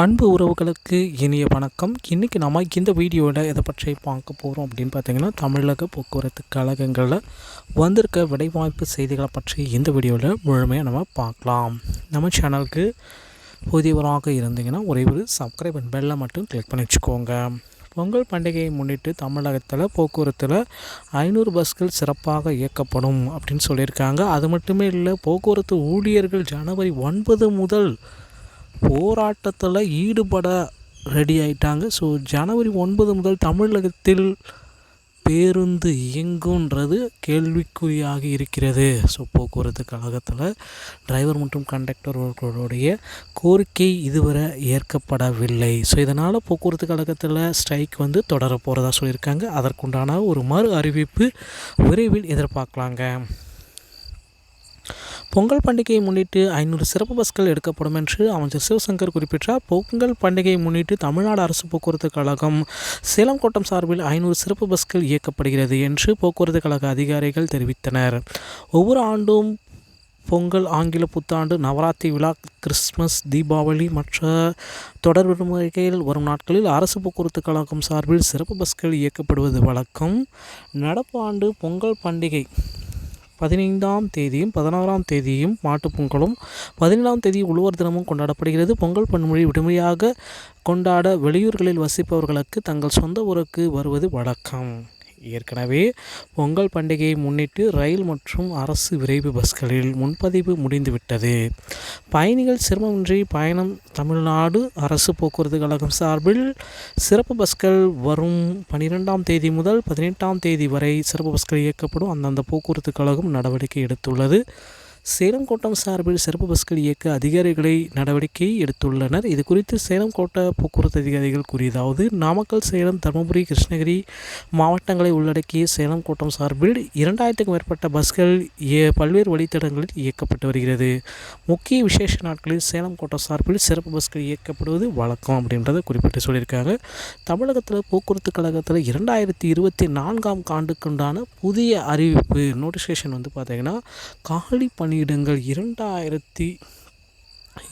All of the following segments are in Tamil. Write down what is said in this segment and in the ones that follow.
அன்பு உறவுகளுக்கு இனிய வணக்கம். இன்றைக்கி நம்ம இந்த வீடியோவில் எதை பற்றி பார்க்க போகிறோம் அப்படின்னு பார்த்தீங்கன்னா தமிழக போக்குவரத்து கழகங்களில் வந்திருக்க விடைவாய்ப்பு செய்திகளை பற்றி இந்த வீடியோவில் முழுமையாக நம்ம பார்க்கலாம். நம்ம சேனலுக்கு புதியவராக இருந்தீங்கன்னா ஒரே ஒரு சப்ஸ்கிரைப் அண்ட் பெல்லை மட்டும் கிளிக் பண்ணி வச்சுக்கோங்க. பொங்கல் பண்டிகையை முன்னிட்டு தமிழகத்தில் போக்குவரத்தில் ஐநூறு பஸ்கள் சிறப்பாக இயக்கப்படும் அப்படின்னு சொல்லியிருக்காங்க. அது மட்டுமே இல்லை போக்குவரத்து ஊழியர்கள் ஜனவரி ஒன்பது முதல் போராட்டத்தில் ஈடுபட ரெடி ஆயிட்டாங்க. ஸோ ஜனவரி ஒன்பது முதல் தமிழகத்தில் பேருந்து இயங்குன்றது கேள்விக்குறியாக இருக்கிறது. ஸோ போக்குவரத்து கழகத்தில் டிரைவர் மற்றும் கண்டக்டர்களுடைய கோரிக்கை இதுவரை ஏற்கப்படவில்லை. ஸோ இதனால் போக்குவரத்து கழகத்தில் ஸ்ட்ரைக் வந்து தொடர போகிறதா சொல்லியிருக்காங்க. அதற்குண்டான ஒரு மறு அறிவிப்பு விரைவில் எதிர்பார்க்கலாங்க. பொங்கல் பண்டிகையை முன்னிட்டு ஐநூறு சிறப்பு பஸ்கள் எடுக்கப்படும் என்று அமைச்சர் சிவசங்கர் குறிப்பிட்டார். பொங்கல் பண்டிகையை முன்னிட்டு தமிழ்நாடு அரசு போக்குவரத்து கழகம் சேலம் கோட்டம் சார்பில் ஐநூறு சிறப்பு பஸ்கள் இயக்கப்படுகிறது என்று போக்குவரத்து கழக அதிகாரிகள் தெரிவித்தனர். ஒவ்வொரு ஆண்டும் பொங்கல் ஆங்கில புத்தாண்டு நவராத்திரி விழா கிறிஸ்மஸ் தீபாவளி மற்ற தொடர் விடுமுறைகள் வரும் நாட்களில் அரசு போக்குவரத்து கழகம் சார்பில் சிறப்பு பஸ்கள் இயக்கப்படுவது வழக்கம். நடப்பு ஆண்டு பொங்கல் பண்டிகை பதினைந்தாம் தேதியும் பதினாறாம் தேதியும் மாட்டுப் பொங்கலும் பதினேழாம் தேதி உழவர் தினமும் கொண்டாடப்படுகிறது. பொங்கல் பன்மொழி விடுமுறையாக கொண்டாட வெளியூர்களில் வசிப்பவர்களுக்கு தங்கள் சொந்த ஊருக்கு வருவது வழக்கம். ஏற்கனவே பொங்கல் பண்டிகையை முன்னிட்டு ரயில் மற்றும் அரசு விரைவு பஸ்களில் முன்பதிவு முடிந்துவிட்டது. பயணிகள் சிரமமின்றி பயணம் தமிழ்நாடு அரசு போக்குவரத்து கழகம் சார்பில் சிறப்பு பஸ்கள் வரும் பனிரெண்டாம் தேதி முதல் பதினெட்டாம் தேதி வரை சிறப்பு பஸ்கள் இயக்கப்படும். அந்தந்த போக்குவரத்து கழகம் நடவடிக்கை எடுத்துள்ளது. சேலம் கோட்டம் சார்பில் சிறப்பு பஸ்கள் இயக்க அதிகாரிகளை நடவடிக்கை எடுத்துள்ளனர். இது குறித்து சேலம் கோட்ட போக்குவரத்து அதிகாரிகள் கூறியதாவது நாமக்கல் சேலம் தருமபுரி கிருஷ்ணகிரி மாவட்டங்களை உள்ளடக்கிய சேலம் கோட்டம் சார்பில் இரண்டாயிரத்துக்கும் மேற்பட்ட பஸ்கள் பல்வேறு வழித்தடங்களில் இயக்கப்பட்டு வருகிறது. முக்கிய விசேஷ நாட்களில் சேலம் கோட்டம் சார்பில் சிறப்பு பஸ்கள் இயக்கப்படுவது வழக்கம் அப்படின்றத குறிப்பிட்டு சொல்லியிருக்காங்க. தமிழகத்தில் போக்குவரத்து கழகத்தில் இரண்டாயிரத்தி இருபத்தி நான்காம் ஆண்டுக்குண்டான புதிய அறிவிப்பு நோட்டிஃபிகேஷன் வந்து பார்த்திங்கன்னா காலி பணி பணியிடங்கள் இரண்டாயிரத்தி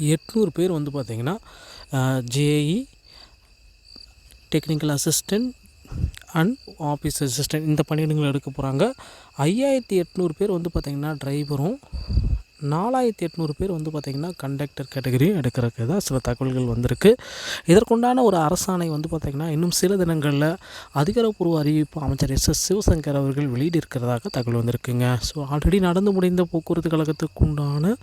எட்நூறு பேர் வந்து பார்த்திங்கன்னா JE technical assistant and office assistant இந்த பணியிடங்கள் எடுக்க போகிறாங்க ஐயாயிரத்தி எட்நூறு பேர் வந்து பார்த்திங்கன்னா டிரைவரும் நாலாயிரத்தி எட்நூறு பேர் வந்து பார்த்திங்கன்னா கண்டக்டர் கேட்டகரியும் எடுக்கிறதுக்கு தான் சில தகவல்கள் வந்திருக்கு. இதற்குண்டான ஒரு அரசாணை வந்து பார்த்திங்கன்னா இன்னும் சில தினங்களில் அதிகாரப்பூர்வ அறிவிப்பு அமைச்சர் எஸ். எஸ். சிவசங்கர் அவர்கள் வெளியிட்டிருக்கிறதாக தகவல் வந்திருக்குங்க. ஸோ ஆல்ரெடி நடந்து முடிந்த போக்குவரத்து கழகத்துக்கு உண்டான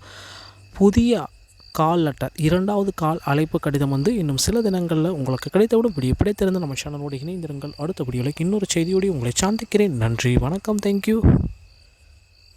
புதிய கால் லெட்டர் இரண்டாவது கால் அழைப்பு கடிதம் வந்து இன்னும் சில தினங்களில் உங்களுக்கு கிடைத்தவுடன் எப்படி தெரிந்து நம்ம சேனலோடு இணைந்திருங்கள். அடுத்த வீடியோவில் இன்னொரு செய்தியோடு உங்களை சாந்திக்கிறேன். நன்றி வணக்கம் தேங்க்யூ